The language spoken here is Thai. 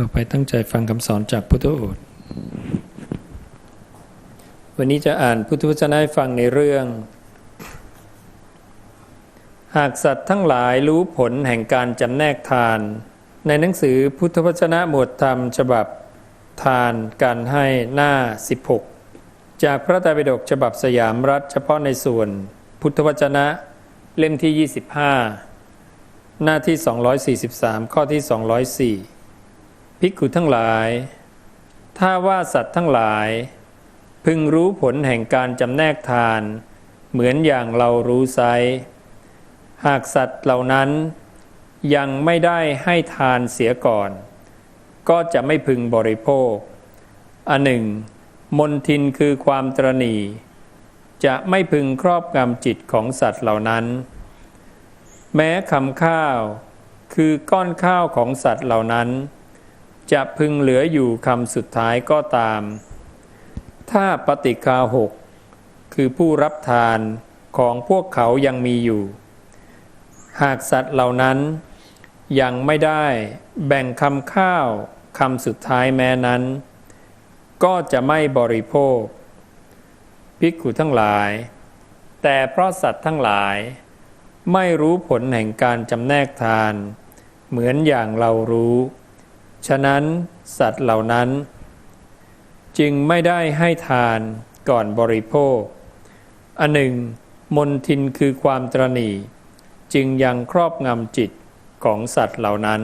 ต่อไปตั้งใจฟังคำสอนจากพุทธโอษฐ์วันนี้จะอ่านพุทธวจนะให้ฟังในเรื่อง หากสัตว์ทั้งหลายรู้ผลแห่งการจำแนกทาน ในหนังสือพุทธวจนะหมวดธรรมฉบับทานการให้หน้า 16 จากพระไตรปิฎกฉบับสยามรัฐเฉพาะในส่วนพุทธวจนะเล่มที่ 25 หน้าที่ 243 ข้อที่ 204 ภิกขุทั้งหลาย ถ้าว่าสัตว์ทั้งหลาย พึงรู้ผลแห่งการจำแนกทาน เหมือนอย่างเรารู้ไซหากสัตว์เหล่านั้น ยังไม่ได้ให้ทานเสียก่อน ก็จะไม่พึงบริโภค อันหนึ่ง มนทินคือความตรณีจะไม่พึงครอบงำจิตของสัตว์เหล่านั้น แม้คำข้าวคือก้อนข้าวของสัตว์เหล่านั้น จะพึงเหลืออยู่คำสุดท้ายก็ตาม ถ้าปฏิคาหกคือผู้รับทานของพวกเขายังมีอยู่ หากสัตว์เหล่านั้นยังไม่ได้แบ่งคำข้าวคำสุดท้ายแม้นั้น ก็จะไม่บริโภค ภิกขุทั้งหลาย แต่เพราะสัตว์ทั้งหลาย ไม่รู้ผลแห่งการจำแนกทาน เหมือนอย่างเรารู้ ฉะนั้นสัตว์เหล่านั้น จึงไม่ได้ให้ทานก่อนบริโภค อันหนึ่ง มนทินคือความตรณี จึงยังครอบงำจิตของสัตว์เหล่านั้น